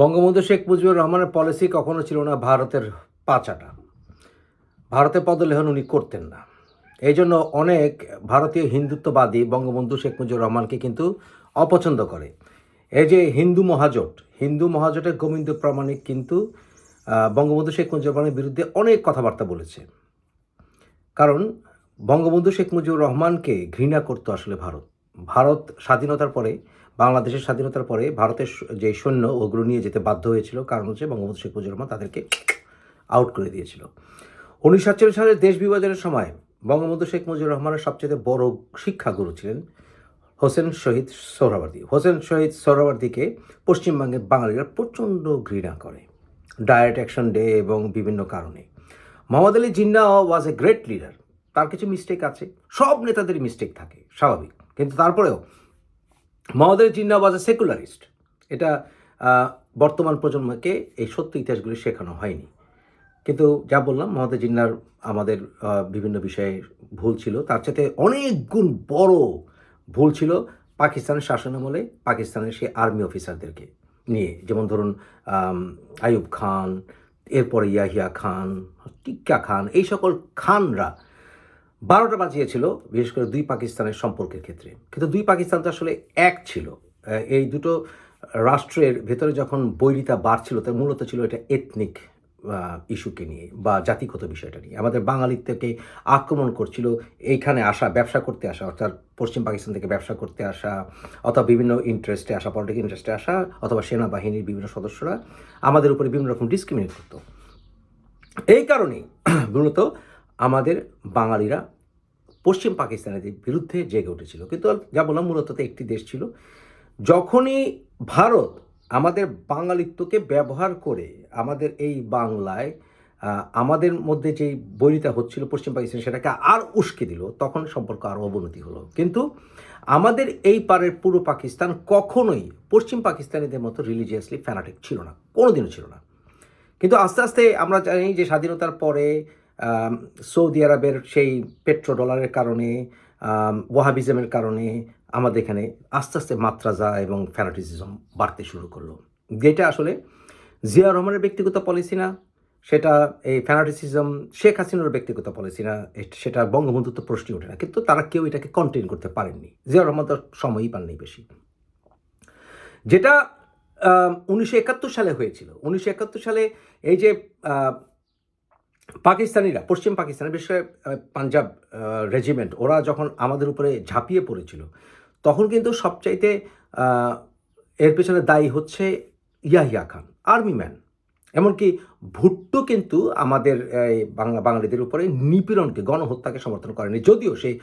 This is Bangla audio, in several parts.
বঙ্গবন্ধু শেখ মুজিবুর রহমানের পলিসি কখনো ছিল না ভারতের পাচাটা। ভারতের পদলেহন উনি করতেন না। এই জন্য অনেক ভারতীয় হিন্দুত্ববাদী বঙ্গবন্ধু শেখ মুজিবুর রহমানকে কিন্তু অপছন্দ করে। এই যে হিন্দু মহাজোট, হিন্দু মহাজোটের গোবিন্দ প্রামাণিক কিন্তু বঙ্গবন্ধু শেখ মুজিবুর রহমানের বিরুদ্ধে অনেক কথাবার্তা বলেছে। কারণ বঙ্গবন্ধু শেখ মুজিবুর রহমানকে ঘৃণা করতো আসলে ভারত। ভারত স্বাধীনতার পরে বাংলাদেশের স্বাধীনতার পরে ভারতের যে সৈন্য, ওগুলো নিয়ে যেতে বাধ্য হয়েছিল। কারণ হচ্ছে বঙ্গবন্ধু শেখ মুজিবুর রহমান তাদেরকে আউট করে দিয়েছিল। উনিশশো সাতচল্লিশ সালের দেশ বিভাজনের সময় বঙ্গবন্ধু শেখ মুজিবুর রহমানের সবচেয়ে বড় শিক্ষাগুরু ছিলেন হোসেন শহীদ সোহরাওয়ার্দী। হোসেন শহীদ সোহরাওয়ার্দীকে পশ্চিমবঙ্গের বাঙালিরা প্রচণ্ড ঘৃণা করে। ডায়েট অ্যাকশন ডে এবং বিভিন্ন কারণে। Mohammad Ali Jinnah was a great leader তার কিছু মিস্টেক আছে। সব নেতাদেরই মিস্টেক থাকে, স্বাভাবিক। কিন্তু তারপরেও Ali Jinnah was a secularist এটা বর্তমান প্রজন্মকে এই সত্য ইতিহাসগুলি শেখানো হয়নি। কিন্তু যা বললাম মোহাম্মদ জিন্নার আমাদের বিভিন্ন বিষয়ে ভুল ছিল। তার সাথে অনেক গুণ বড় ভুল ছিল পাকিস্তানের শাসনামলে পাকিস্তানের সেই আর্মি অফিসারদেরকে নিয়ে। যেমন ধরুন আয়ুব খান, এরপরে ইয়াহিয়া খান, টিক্কা খান, এই সকল খানরা বারোটা বাজিয়েছিল, বিশেষ করে দুই পাকিস্তানের সম্পর্কের ক্ষেত্রে। কিন্তু দুই পাকিস্তান তো আসলে এক ছিল। এই দুটো রাষ্ট্রের ভেতরে যখন বৈরিতা বাড়ছিল, তার মূলত ছিল এটা এথনিক ইস্যুকে নিয়ে বা জাতিগত বিষয়টা নিয়ে। আমাদের বাঙালির থেকে আক্রমণ করছিল এইখানে আসা, ব্যবসা করতে আসা, অর্থাৎ পশ্চিম পাকিস্তান থেকে ব্যবসা করতে আসা, অথবা বিভিন্ন ইন্টারেস্টে আসা পলিটিক্যাল ইন্টারেস্টে আসা, অথবা সেনাবাহিনীর বিভিন্ন সদস্যরা আমাদের উপরে বিভিন্ন রকম ডিসক্রিমিনেট করতো। এই কারণেই মূলত আমাদের বাঙালিরা পশ্চিম পাকিস্তানের বিরুদ্ধে জেগে উঠেছিল। কিন্তু যা বললাম, মূলত একটি দেশ ছিল। যখনই ভারত আমাদের বাঙালিত্বকে ব্যবহার করে আমাদের এই বাংলায় আমাদের মধ্যে যেই বৈরিতা হচ্ছিল পশ্চিম পাকিস্তান, সেটাকে আর উস্কে দিল, তখন সম্পর্ক আরও অবনতি হলো। কিন্তু আমাদের এই পারের পুরো পাকিস্তান কখনোই পশ্চিম পাকিস্তানিদের মতো রিলিজিয়াসলি ফ্যানাটিক ছিল না, কোনোদিনও ছিল না। কিন্তু আস্তে আস্তে আমরা জানি যে স্বাধীনতার পরে সৌদি আরবের সেই পেট্রো ডলারের কারণে ওয়াহাবিজমের কারণে আমাদের এখানে আস্তে আস্তে মাত্রাজা এবং ফ্যানাটিসিজম বাড়তে শুরু করল। যেটা আসলে জিয়া রহমানের ব্যক্তিগত পলিসি না, সেটা এই ফ্যানাটিসিজম শেখ হাসিনার ব্যক্তিগত পলিসি না সেটা বঙ্গবন্ধুত্ব প্রশ্নই ওঠে না। কিন্তু তারা কেউ এটাকে কন্টেন করতে পারেননি। জিয়া রহমান তো সময়ই পাননি বেশি। যেটা উনিশশো একাত্তর সালে হয়েছিল। উনিশশো একাত্তর সালে এই যে পাকিস্তানিরা, পশ্চিম পাকিস্তানের, বিশেষ করে পাঞ্জাব রেজিমেন্ট ওরা যখন আমাদের উপরে ঝাঁপিয়ে পড়েছিল, তখন কিন্তু সবচাইতে এর পেছনে দায়ী হচ্ছে ইয়াহিয়া খান আর্মি ম্যান এমনকি ভুট্টো কিন্তু আমাদের বাংলা, বাঙালিদের উপরে নিপীড়নকে, গণহত্যাকে সমর্থন করেনি। যদিও সেই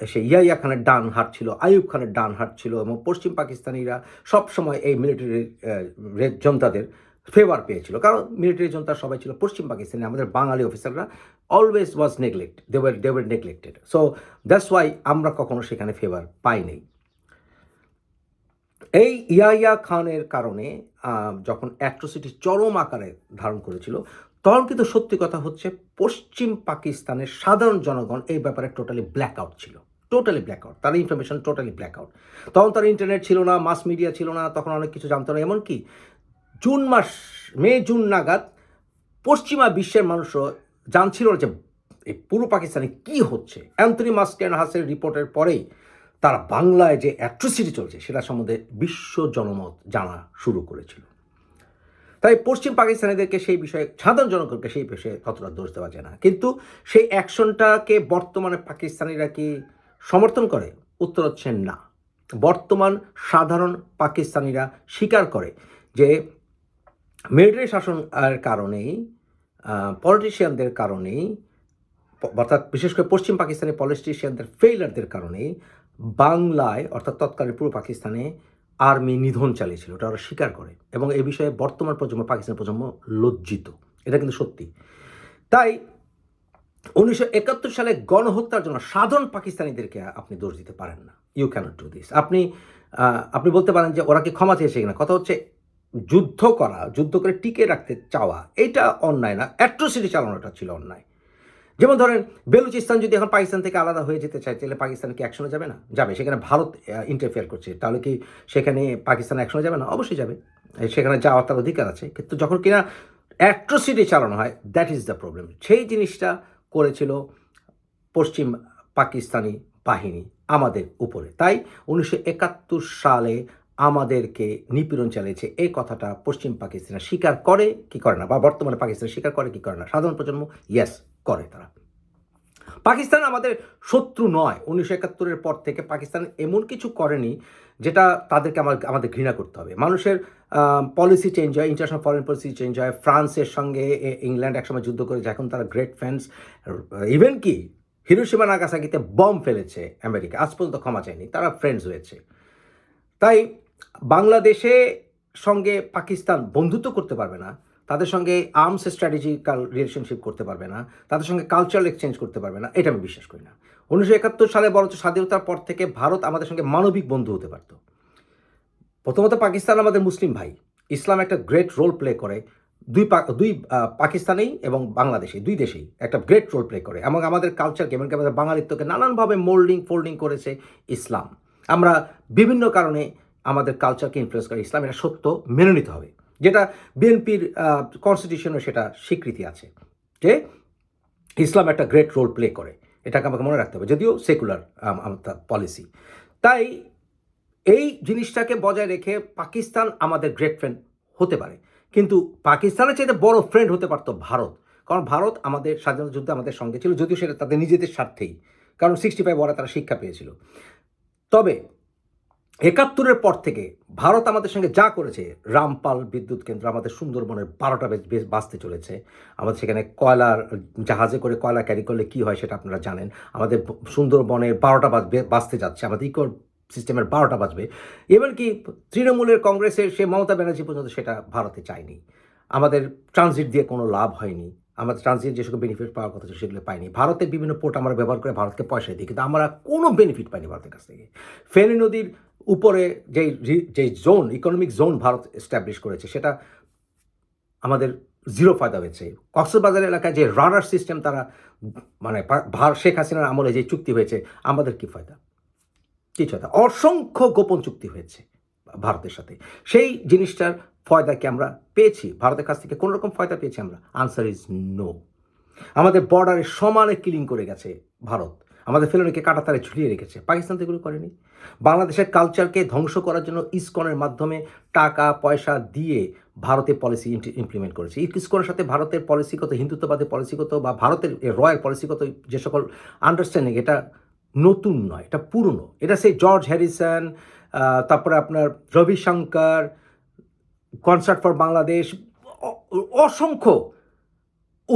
সে ইয়াইয়া খানের ডান হাত ছিল, আইয়ুব খানের ডান হাত ছিল, এবং পশ্চিম পাকিস্তানিরা সবসময় এই মিলিটারি জনতাদের ফেভার পেয়েছিল। কারণ মিলিটারি জনতা সবাই ছিল পশ্চিম পাকিস্তানি, আমাদের বাঙালি অফিসাররা অলওয়েজ ওয়াজ নেগলেক্ট দেওয়ার দেওয়ার নেগলেক্টেড সো দ্যাটস ওয়াই আমরা কখনো সেখানে ফেভার পাইনি। এই ইয়াইয়া খানের কারণে যখন অ্যাট্রোসিটি চরম আকারে ধারণ করেছিল, তখন কিন্তু সত্যি কথা হচ্ছে পশ্চিম পাকিস্তানের সাধারণ জনগণ এই ব্যাপারে টোটালি ব্ল্যাক আউট ছিল। টোটালি ব্ল্যাক আউট তার ইনফরমেশন টোটালি ব্ল্যাক আউট তখন তার ইন্টারনেট ছিল না মাস মিডিয়া ছিল না, তখন অনেক কিছু জানতো না। এমনকি জুন মাস, মে, জুন নাগাদ পশ্চিমা বিশ্বের মানুষও জানছিল যে এই পূর্ব পাকিস্তানে কি হচ্ছে। অ্যান্থনি মাস্কেন হাসের রিপোর্টের পরেই তারা বাংলায় যে অ্যাট্রোসিটি চলছে সেটা সম্বন্ধে বিশ্ব জনমত জানা শুরু করেছিল। তাই পশ্চিম পাকিস্তানিদেরকে সেই বিষয়ে, সাধারণ জনগণকে সেই বিষয়ে ততটা দোষ দেওয়া যায় না। কিন্তু সেই অ্যাকশনটাকে বর্তমানে পাকিস্তানিরা কি সমর্থন করে? উত্তর হচ্ছে না। বর্তমান সাধারণ পাকিস্তানিরা স্বীকার করে যে মিলিটারি শাসনের কারণেই পলিটিশিয়ানদের কারণেই অর্থাৎ বিশেষ করে পশ্চিম পাকিস্তানের পলিটিশিয়ানদের ফেইলারদের কারণেই বাংলায়, অর্থাৎ তৎকালীন পূর্ব পাকিস্তানে আর্মি নিধন চালিয়েছিল। ওটা ওরা স্বীকার করে এবং এই বিষয়ে বর্তমান প্রজন্ম পাকিস্তান প্রজন্ম লজ্জিত। এটা কিন্তু সত্যি। তাই উনিশশো একাত্তর সালে গণহত্যার জন্য সাধারণ পাকিস্তানিদেরকে আপনি দোষ দিতে পারেন না। ইউ ক্যানট ডু দিস আপনি আপনি বলতে পারেন যে ওরা কি ক্ষমা চেয়েছে কিনা। কথা হচ্ছে যুদ্ধ করা, যুদ্ধ করে টিকে রাখতে চাওয়া এটা অন্যায় না। অ্যাট্রোসিটি চালানোটা ছিল অন্যায়। যেমন ধরেন, বেলুচিস্তান যদি এখন পাকিস্তান থেকে আলাদা হয়ে যেতে চায়, তাহলে পাকিস্তান কি অ্যাকশনে যাবে না? যাবে। সেখানে ভারত ইন্টারফেয়ার করছে। তাহলে কি সেখানে পাকিস্তান অ্যাকশনে যাবে না? অবশ্যই যাবে। সেখানে যাওয়ার তার অধিকার আছে। কিন্তু যখন কিনা অ্যাট্রোসিটি চালানো হয় দ্যাট ইজ দ্য প্রবলেম সেই জিনিসটা করেছিল পশ্চিম পাকিস্তানি বাহিনী আমাদের উপরে। তাই উনিশশো একাত্তর সালে আমাদেরকে নিপীড়ন চালিয়েছে। এই কথাটা পশ্চিম পাকিস্তান স্বীকার করে কি করে না? বা বর্তমানে পাকিস্তান স্বীকার করে কি করে না? সাধারণ প্রজন্ম ইয়েস করে তারা। পাকিস্তান আমাদের শত্রু নয়। উনিশশো একাত্তরের পর থেকে পাকিস্তান এমন কিছু করেনি যেটা তাদেরকে আমার, আমাদের ঘৃণা করতে হবে। মানুষের পলিসি চেঞ্জ হয় ইন্টারন্যাশনাল ফরেন পলিসি চেঞ্জ হয়, ফ্রান্সের সঙ্গে ইংল্যান্ড একসময় যুদ্ধ করেছে, এখন তারা গ্রেট ফ্যান্স ইভেন কি হিরোসীমা নাগাসাকিতে বম ফেলেছে আমেরিকা। আজ পর্যন্ত ক্ষমা চায়নি, তারা ফ্রেন্ডস হয়েছে। তাই বাংলাদেশে সঙ্গে পাকিস্তান বন্ধুত্ব করতে পারবে না, তাদের সঙ্গে আর্মস স্ট্র্যাটেজিক্যাল রিলেশনশিপ করতে পারবে না, তাদের সঙ্গে কালচারাল এক্সচেঞ্জ করতে পারবে না, এটা আমি বিশ্বাস করি না। উনিশশো একাত্তর সালে বরঞ্চ স্বাধীনতার পর থেকে ভারত আমাদের সঙ্গে মানবিক বন্ধু হতে পারত। প্রথমত পাকিস্তান আমাদের মুসলিম ভাই। ইসলাম একটা গ্রেট রোল প্লে করে। দুই দুই পাকিস্তানেই এবং বাংলাদেশে দুই দেশেই একটা গ্রেট রোল প্লে করে। এবং আমাদের কালচারকে এমনকি আমাদের বাঙালিত্বকে নানানভাবে মোল্ডিং ফোল্ডিং করেছে ইসলাম। আমরা বিভিন্ন কারণে আমাদের কালচারকে ইনফ্লুয়েস করে ইসলাম, এটা সত্য মেনে নিতে হবে। যেটা বিএনপির কনস্টিটিউশনে সেটা স্বীকৃতি আছে যে ইসলাম একটা গ্রেট রোল প্লে করে। এটাকে আমাকে মনে রাখতে হবে, যদিও সেকুলার পলিসি তাই এই জিনিসটাকে বজায় রেখে পাকিস্তান আমাদের গ্রেট ফ্রেন্ড হতে পারে। কিন্তু পাকিস্তানের চাইতে বড় ফ্রেন্ড হতে পারতো ভারত। কারণ ভারত আমাদের স্বাধীনতা যুদ্ধে আমাদের সঙ্গে ছিল, যদিও সেটা তাদের নিজেদের স্বার্থেই। কারণ সিক্সটি ফাইভ ওরা তারা শিক্ষা পেয়েছিল। তবে একাত্তরের পর থেকে ভারত আমাদের সঙ্গে যা করেছে, রামপাল বিদ্যুৎ কেন্দ্র আমাদের সুন্দরবনের বারোটা বেশ বাঁচতে চলেছে। আমাদের সেখানে কয়লার জাহাজে করে কয়লা ক্যারি করলে কী হয় সেটা আপনারা জানেন। আমাদের সুন্দরবনের বারোটা বাজবে বাঁচতে যাচ্ছে, আমাদের ইকো সিস্টেমের বারোটা বাজবে। এমনকি তৃণমূলের কংগ্রেসের সে মমতা ব্যানার্জি পর্যন্ত সেটা ভারতে চায়নি। আমাদের ট্রানজিট দিয়ে কোনো লাভ হয়নি। আমাদের ট্রানজিট যে সকল বেনিফিট পাওয়ার কথা ছিল সেগুলো পাইনি ভারতের বিভিন্ন পোর্ট আমরা ব্যবহার করে ভারতকে পয়সা দিই, কিন্তু আমরা কোনো বেনিফিট পাইনি ভারতের কাছ থেকে। ফেনী নদীর উপরে যেই যেই zone economic zone Bharat establish করেছে, সেটা আমাদের জিরো ফায়দা হয়েছে। কক্সবাজার এলাকায় যে রাডার সিস্টেম তারা মানে ভার, শেখ হাসিনার আমলে যে চুক্তি হয়েছে, আমাদের কি ফায়দা? কিছু না অসংখ্য গোপন চুক্তি হয়েছে ভারতের সাথে। সেই জিনিসটার ফয়দা কি আমরা পেয়েছি? ভারতের কাছ থেকে কোনো রকম ফয়দা পেয়েছি আমরা? আনসার ইজ নো আমাদের বর্ডারে সমানে কিলিং করে গেছে ভারত। আমাদের ফেলনিকে কাটাতারে ঝুলিয়ে রেখেছে। পাকিস্তান তো এগুলো করেনি। বাংলাদেশের কালচারকে ধ্বংস করার জন্য ইসকনের মাধ্যমে টাকা, পয়সা দিয়ে ভারতের পলিসি ইমপ্লিমেন্ট করেছে। ইসকনের সাথে ভারতের পলিসিগত হিন্দুত্ববাদী পলিসিগত বা ভারতের রয়্যাল পলিসিগত যে সকল আন্ডারস্ট্যান্ডিং এটা নতুন নয়, এটা পুরনো। এটা সেই জর্জ হ্যারিসন তারপরে আপনার রবিশঙ্কর কনসার্ট ফর বাংলাদেশ অসংখ্য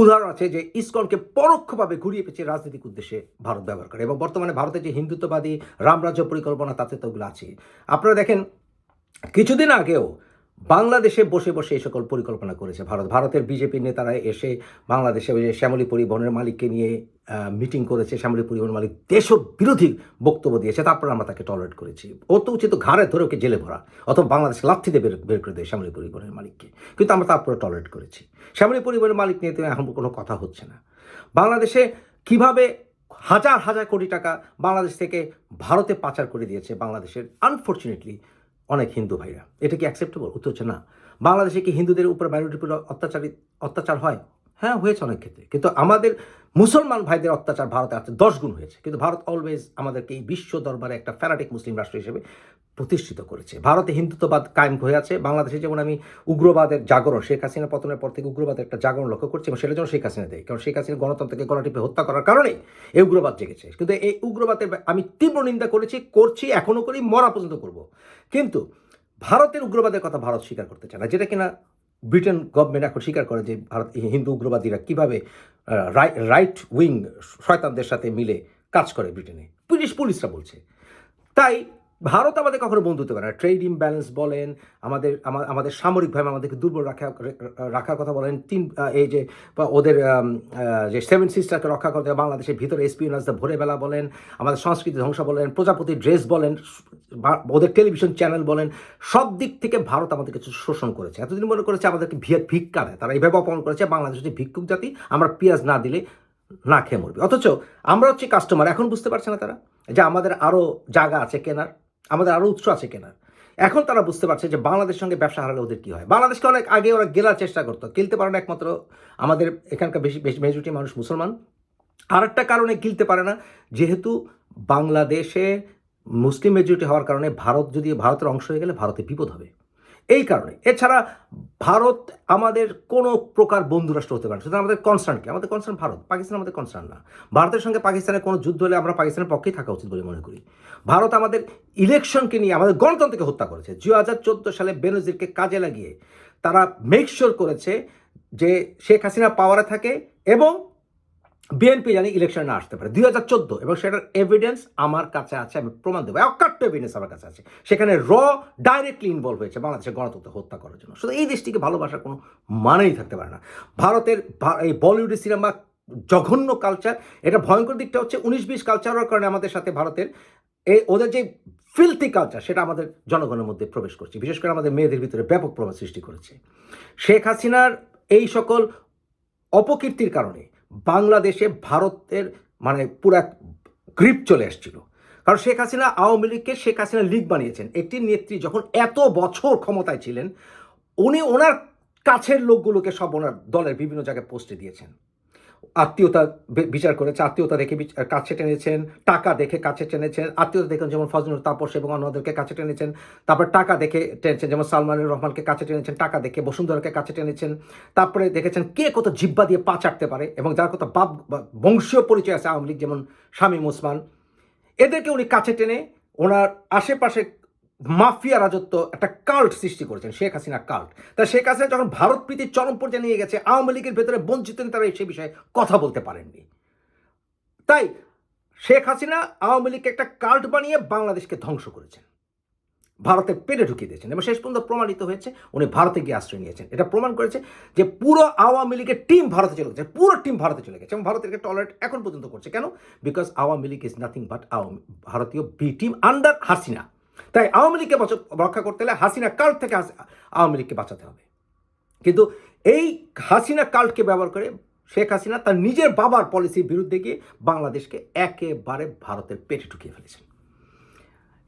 উদাহরণ আছে যে ইসকনকে পরোক্ষভাবে ঘুরিয়ে পেঁচিয়ে রাজনৈতিক উদ্দেশ্যে ভারত ব্যবহার করে এবং বর্তমানে ভারতের যে হিন্দুত্ববাদী রামরাজ্য পরিকল্পনা তাতে তো ওগুলো আছে। আপনারা দেখেন, কিছুদিন আগেও বাংলাদেশে বসে বসে এই সকল পরিকল্পনা করেছে ভারত। ভারতের বিজেপির নেতারা এসে বাংলাদেশে ওই যে শ্যামলী পরিবহনের মালিককে নিয়ে মিটিং করেছে। শ্যামলী পরিবহন মালিক দেশ বিরোধী বক্তব্য দিয়েছে। তারপর আমরা তাকে টলারেট করেছি। ও তো উচিত ঘাড়ে ধরে ওকে জেলে ভরা অথবা বাংলাদেশ লাথিতে বের বের করে দেয় শ্যামলী পরিবহনের মালিককে। কিন্তু আমরা তারপরে টলারেট করেছি। শ্যামলী পরিবহনের মালিক নিয়ে তো এখন কোনো কথা হচ্ছে না। বাংলাদেশে কীভাবে হাজার হাজার কোটি টাকা বাংলাদেশ থেকে ভারতে পাচার করে দিয়েছে বাংলাদেশের আনফর্চুনেটলি অনেক হিন্দু ভাইরা। এটা কি অ্যাকসেপ্টেবল উত্তর হচ্ছে না। বাংলাদেশে কি হিন্দুদের উপর উপর অত্যাচারিত অত্যাচার হয়? হ্যাঁ হয়েছে অনেক ক্ষেত্রে। কিন্তু আমাদের মুসলমান ভাইদের অত্যাচার ভারতে আছে দশ গুণ হয়েছে। কিন্তু ভারত অলওয়েজ আমাদেরকে এই বিশ্ব দরবারে একটা ফ্যানাটিক মুসলিম রাষ্ট্র হিসেবে প্রতিষ্ঠিত করেছে। ভারতে হিন্দুত্ববাদ কায়েম হয়ে আছে। বাংলাদেশে যেমন আমি উগ্রবাদের জাগরণ, শেখ হাসিনা পতনের পর থেকে উগ্রবাদের একটা জাগরণ লক্ষ্য করছি এবং সেটা যেন শেখ হাসিনা দেয়। কারণ শেখ হাসিনা গণতন্ত্রকে গণটিপে হত্যা করার কারণে এই উগ্রবাদ জেগেছে। কিন্তু এই উগ্রবাদের আমি তীব্র নিন্দা করেছি, করছি এখনও করি, মরা পর্যন্ত করব। কিন্তু ভারতের উগ্রবাদের কথা ভারত স্বীকার করতে চায় না। যেটা কিনা ব্রিটেন গভর্নমেন্ট এখন স্বীকার করে যে ভারত হিন্দু উগ্রবাদীরা কীভাবে রাইট উইং শয়তানদের সাথে মিলে কাজ করে ব্রিটেনে পুলিশ, পুলিশরা বলছে। তাই ভারত আমাদের কখনো বন্ধু হতে পারে না। ট্রেড ইমব্যালেন্স বলেন, আমাদের আমাদের সামরিকভাবে আমাদেরকে দুর্বল রাখা রাখার কথা বলেন, তিন এই যে ওদের যে সেভেন সিস্টারকে রক্ষা করতে বাংলাদেশের ভিতরে এসপিওনাজদের ভরে বেলা বলেন, আমাদের সংস্কৃতি ধ্বংস বলেন, প্রজাপতি ড্রেস বলেন ওদের টেলিভিশন চ্যানেল বলেন, সব দিক থেকে ভারত আমাদের কিছু শোষণ করেছে। এতদিন মনে করেছে আমাদেরকে ভিক্ষা দেয়। তারা এইভাবে অপমান করেছে, বাংলাদেশ হচ্ছে ভিক্ষুক জাতি, আমরা পেঁয়াজ না দিলে না খেয়ে মরবি। অথচ আমরা হচ্ছে কাস্টমার এখন বুঝতে পারছে না তারা যে আমাদের আরও জায়গা আছে কেনার। আমাদের আরও উৎস আছে কেনার। এখন তারা বুঝতে পারছে যে বাংলাদেশের সঙ্গে ব্যবসা হারালে ওদের কী হয়? বাংলাদেশকে অনেক আগে ওরা গেলার চেষ্টা করতো। গিলতে পারে না একমাত্র আমাদের এখানকার বেশি বেশি, মেজরিটি মানুষ মুসলমান। আর একটা কারণে গিলতে পারে না, যেহেতু বাংলাদেশে মুসলিম মেজরিটি হওয়ার কারণে ভারত যদি ভারতের অংশ হয়ে গেলে ভারতে বিপদ হবে। এই কারণে। এছাড়া ভারত আমাদের কোনো প্রকার বন্ধু রাষ্ট্র হতে পারে সুতরাং আমাদের কনসার্ন কি? আমাদের কনসার্ন ভারত। পাকিস্তান আমাদের কনসার্ন না। ভারতের সঙ্গে পাকিস্তানের কোনো যুদ্ধ হলে আমরা পাকিস্তানের পক্ষেই থাকা উচিত বলে মনে করি। ভারত আমাদের ইলেকশনকে নিয়ে, আমাদের গণতন্ত্রকে হত্যা করেছে। দু হাজার চোদ্দ সালে বেনজিরকে কাজে লাগিয়ে তারা মেকশোর করেছে যে শেখ হাসিনা পাওয়ারে থাকে এবং বিএনপি জানি ইলেকশনে না আসতে পারে। দুই হাজার চোদ্দ, এবং সেটার এভিডেন্স আমার কাছে আছে, আমি প্রমাণ দেবো। অকাট্য এভিডেন্স আমার কাছে আছে। সেখানে র ডাইরেক্টলি ইনভলভ হয়েছে বাংলাদেশের গণতন্ত্র হত্যা করার জন্য। শুধু এই দেশটিকে ভালোবাসার কোনো মানেই থাকতে পারে না। ভারতের এই বলিউডের সিনেমা জঘন্য কালচার এটা ভয়ঙ্কর দিকটা হচ্ছে উনিশ বিশ কালচারের কারণে আমাদের সাথে ভারতের এই ওদের যে ফিল্থি কালচার সেটা আমাদের জনগণের মধ্যে প্রবেশ করছে। বিশেষ করে আমাদের মেয়েদের ভিতরে ব্যাপক প্রভাব সৃষ্টি করেছে। শেখ হাসিনার এই সকল অপকীর্তির কারণে বাংলাদেশে ভারতের মানে পুরা গ্রিপ চলে এসেছিল। কারণ শেখ হাসিনা আওয়ামী লীগকে শেখ হাসিনা লীগ বানিয়েছেন। একটি নেত্রী যখন এত বছর ক্ষমতায় ছিলেন, উনি ওনার কাছের লোকগুলোকে সব ওনার দলের বিভিন্ন জায়গায় পোস্টে দিয়েছেন। আত্মীয়তা বিচার করেছে, আত্মীয়তা দেখে কাছে টেনেছেন, টাকা দেখে কাছে টেনেছেন, আত্মীয়তা দেখেন যেমন ফজলুল তাপস এবং অন্যদেরকে কাছে টেনেছেন, তারপর টাকা দেখে টেনেছেন, যেমন সালমানুর রহমানকে কাছে টেনেছেন, টাকা দেখে বসুন্ধরাকে কাছে টেনেছেন, তারপরে দেখেছেন কে কত জিব্বা দিয়ে পা চাটতে পারে এবং যার কত বাপ বংশীয় পরিচয় আছে আওয়ামী লীগ, যেমন শামীম ওসমান। এদেরকে উনি কাছে টেনে ওনার আশেপাশে মাফিয়া রাজত্ব একটা কাল্ট সৃষ্টি করেছেন, শেখ হাসিনা কাল্ট তা শেখ হাসিনা যখন ভারত প্রীতির চরম পর্যায়ে নিয়ে গেছে, আওয়ামী লীগের ভেতরে বঞ্চিত তারা সে বিষয়ে কথা বলতে পারেননি। তাই শেখ হাসিনা আওয়ামী লীগকে একটা কাল্ট বানিয়ে বাংলাদেশকে ধ্বংস করেছেন। ভারতের পেটে ঢুকিয়ে দিয়েছেন। এবং শেষ পর্যন্ত প্রমাণিত হয়েছে, উনি ভারতে গিয়ে আশ্রয় নিয়েছেন। এটা প্রমাণ করেছে যে পুরো আওয়ামী লীগের টিম ভারতে চলে গেছে, পুরো টিম ভারতে চলে গেছে। এবং ভারতের টলারেট এখন পর্যন্ত করছে। কেন? Because Awami League is nothing but Awami, ভারতীয় বি টিম আন্ডার হাসিনা। তাই আওয়ামী লীগকে রক্ষা করতে হলে হাসিনা কাল্ট থেকে আওয়ামী লীগকে বাঁচাতে হবে। কিন্তু এই হাসিনা কাল্টকে ব্যবহার করে শেখ হাসিনা তার নিজের বাবার পলিসির বিরুদ্ধে গিয়ে বাংলাদেশকে একেবারে ভারতের পেটে ঢুকিয়ে ফেলেছেন।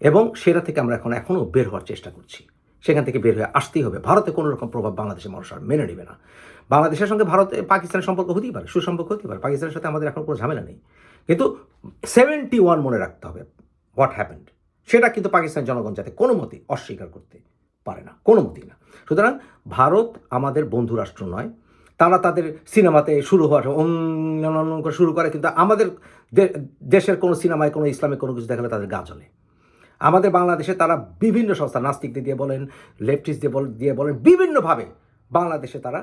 এবং সেটা থেকে আমরা এখন, এখনও বের হওয়ার চেষ্টা করছি। সেখান থেকে বের হয়ে আসতেই হবে। ভারতে কোনো রকম প্রভাব বাংলাদেশের মানুষ আর মেনে নেবে না। বাংলাদেশের সঙ্গে ভারতে পাকিস্তানের সম্পর্ক হতেই পারে, সুসম্পর্ক হতেই পারে। পাকিস্তানের সাথে আমাদের এখন কোনো ঝামেলা নেই। কিন্তু সেভেন্টি ওয়ান মনে রাখতে হবে হোয়াট হ্যাপেন্ড সেটা কিন্তু পাকিস্তান জনগণ যাতে কোনো মতেই অস্বীকার করতে পারে না, কোনো মতেই না। সুতরাং ভারত আমাদের বন্ধু রাষ্ট্র নয়, তারা তাদের সিনেমাতে শুরু হওয়ার করে শুরু করে, কিন্তু আমাদের দেশের কোনো সিনেমায়, কোনো ইসলামে কোনো কিছু দেখালে তাদের গা জ্বলে। আমাদের বাংলাদেশে তারা বিভিন্ন সংস্থা, নাস্তিকদের দিয়ে বলেন, লেফটিস্ট দিয়ে দিয়ে বলেন, বিভিন্নভাবে বাংলাদেশে তারা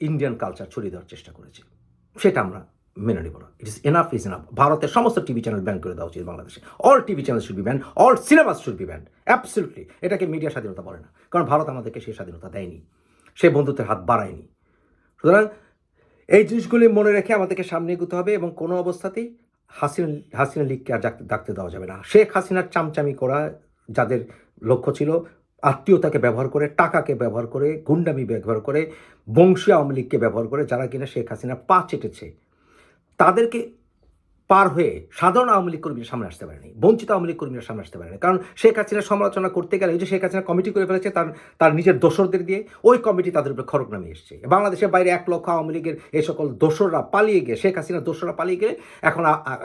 ইন্ডিয়ান কালচার ছড়িয়ে দেওয়ার চেষ্টা করেছে। সেটা আমরা মেনে নেব না। It is enough is enough ভারতের সমস্ত টিভি চ্যানেল ব্যান করে দেওয়া উচিত বাংলাদেশে। All TV channel should be ban all cinemas should be ban absolutely এটাকে মিডিয়া স্বাধীনতা বলে না, কারণ ভারত আমাদেরকে সেই স্বাধীনতা দেয়নি সে বন্ধুত্বের হাত বাড়ায়নি। সুতরাং এই জিনিসগুলি মনে রেখে আমাদেরকে সামনে এগোতে হবে এবং কোনো অবস্থাতেই হাসিনা হাসিনা লীগকে আর ডাকতে দেওয়া যাবে না। শেখ হাসিনার চামচামি করা যাদের লক্ষ্য ছিল, আত্মীয়তাকে ব্যবহার করে, টাকাকে ব্যবহার করে, গুন্ডামি ব্যবহার করে, বংশীয় আওয়ামী লীগকে ব্যবহার করে, যারা কিনা শেখ হাসিনা পা চেটেছে তাদেরকে পার হয়ে সাধারণ আওয়ামী লীগ কর্মীরা সামনে আসতে পারেনি, বঞ্চিত আওয়ামী লীগ কর্মীরা সামনে আসতে পারেনি। কারণ শেখ হাসিনার সমালোচনা করতে গেলে ওই যে শেখ হাসিনা কমিটি করে ফেলেছে, তার তার নিজের দোসরদের দিয়ে ওই কমিটি তাদের উপরে খড়ক নামে এসছে। বাংলাদেশের বাইরে এক লক্ষ আওয়ামী লীগের এই সকল দোসররা পালিয়ে গিয়ে, শেখ হাসিনার দোসররা পালিয়ে গেলে এখন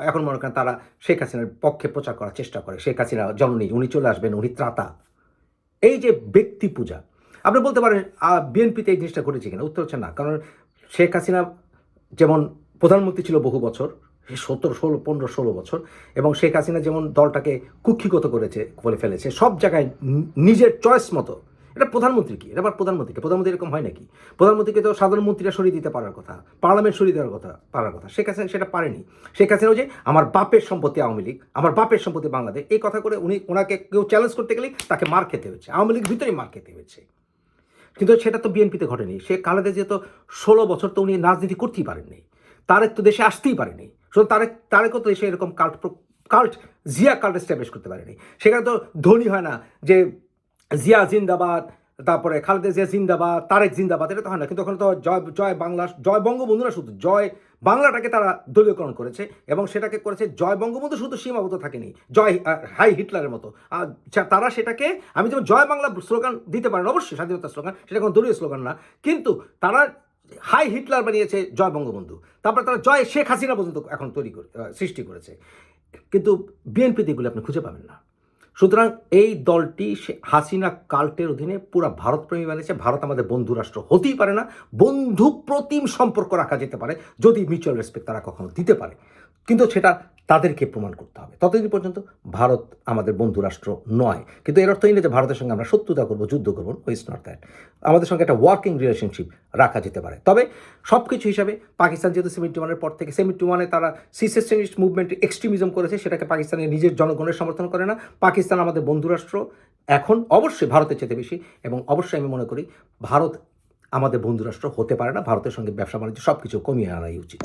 এখন মনে করেন তারা শেখ হাসিনার পক্ষে প্রচার করার চেষ্টা করে। শেখ হাসিনা জননী, উনি চলে আসবেন, উনি ত্রাতা। এই যে ব্যক্তি পূজা, আপনি বলতে পারেন বিএনপিতে এই জিনিসটা ঘটেছে কিনা? উত্তর হচ্ছে না। কারণ শেখ হাসিনা যেমন প্রধানমন্ত্রী ছিল বহু বছর সতেরো, ষোলো, পনেরো, ষোলো বছর, এবং শেখ হাসিনা যেমন দলটাকে কুক্ষিগত করেছে করে ফেলেছে, সব জায়গায় নিজের চয়েস মতো। এটা প্রধানমন্ত্রী কি? এটা আবার প্রধানমন্ত্রীকে প্রধানমন্ত্রী এরকম হয় নাকি? প্রধানমন্ত্রীকে তো সাধারণ মন্ত্রীরা সরিয়ে দিতে পারার কথা, পার্লামেন্ট সরিয়ে দেওয়ার কথা, পারার কথা। শেখ হাসিনা সেটা পারেনি। শেখ হাসিনা যে আমার বাপের সম্পত্তি আওয়ামী লীগ, আমার বাপের সম্পত্তি বাংলাদেশ, এই কথা করে উনি ওনাকে কেউ চ্যালেঞ্জ করতে গেলেই তাকে মার খেতে হচ্ছে আওয়ামী লীগ ভিতরেই মার খেতে হয়েছে। কিন্তু সেটা তো বিএনপিতে ঘটেনি। সে খালেদা জিয়া তো ষোলো বছর তো উনি রাজনীতি করতেই পারেননি। তারেক তো দেশে আসতেই পারেনি। শুধু তারেক, তারেকও তো দেশে এরকম cult cult Zia cult establish করতে পারেনি। সেখানে তো ধনী হয় না যে জিয়া জিন্দাবাদ, তারপরে খালেদা জিয়া জিন্দাবাদ, তারেক জিন্দাবাদ, এটা তো হয় না। কিন্তু ওখানে তো জয় জয় বাংলা, জয় বঙ্গবন্ধুরা শুধু, জয় বাংলাটাকে তারা দলীয়করণ করেছে এবং সেটাকে করেছে জয় বঙ্গবন্ধু শুধু সীমাবদ্ধ থাকেনি, জয় হাই হিটলারের মতো। আর তারা সেটাকে, আমি যেমন জয় বাংলা স্লোগান দিতে পারেন, অবশ্যই স্বাধীনতার স্লোগান, সেটা কোনো দলীয় স্লোগান না, কিন্তু তারা হাই হিটলার বানিয়েছে জয় বঙ্গবন্ধু। তারপরে তারা জয় শেখ হাসিনা পর্যন্ত এখন তৈরি করে সৃষ্টি করেছে। কিন্তু বিএনপিতে এগুলো আপনি খুঁজে পাবেন না। সুতরাং এই দলটি হাসিনা কাল্টের অধীনে পুরা ভারতপ্রেমী বানিয়েছে। ভারত আমাদের বন্ধু রাষ্ট্র হতেই পারে না। বন্ধু প্রতিম সম্পর্ক রাখা যেতে পারে, যদি মিউচুয়াল রেসপেক্ট তারা কখনো দিতে পারে। কিন্তু সেটা তাদেরকে প্রমাণ করতে হবে। ততদিন পর্যন্ত ভারত আমাদের বন্ধু রাষ্ট্র নয়। কিন্তু এর অর্থ এই না যে ভারতের সঙ্গে আমরা শত্রুতা করব, যুদ্ধ করব ইটস নট দ্যাট আমাদের সঙ্গে একটা ওয়ার্কিং রিলেশনশিপ রাখা যেতে পারে। তবে সব কিছু হিসাবে পাকিস্তান যেহেতু সেভেন্টি ওয়ানের পর থেকে সেভেন্টি ওয়ানে তারা সিসেশনিস্ট মুভমেন্ট এক্সট্রিমিজম করেছে, সেটাকে পাকিস্তানের নিজের জনগণের সমর্থন করে না। পাকিস্তান আমাদের বন্ধু রাষ্ট্র এখন অবশ্যই ভারতের চেয়ে বেশি এবং অবশ্যই আমি মনে করি ভারত আমাদের বন্ধু রাষ্ট্র হতে পারে না। ভারতের সঙ্গে ব্যবসা বাণিজ্য সব কিছু কমিয়ে আনাই উচিত।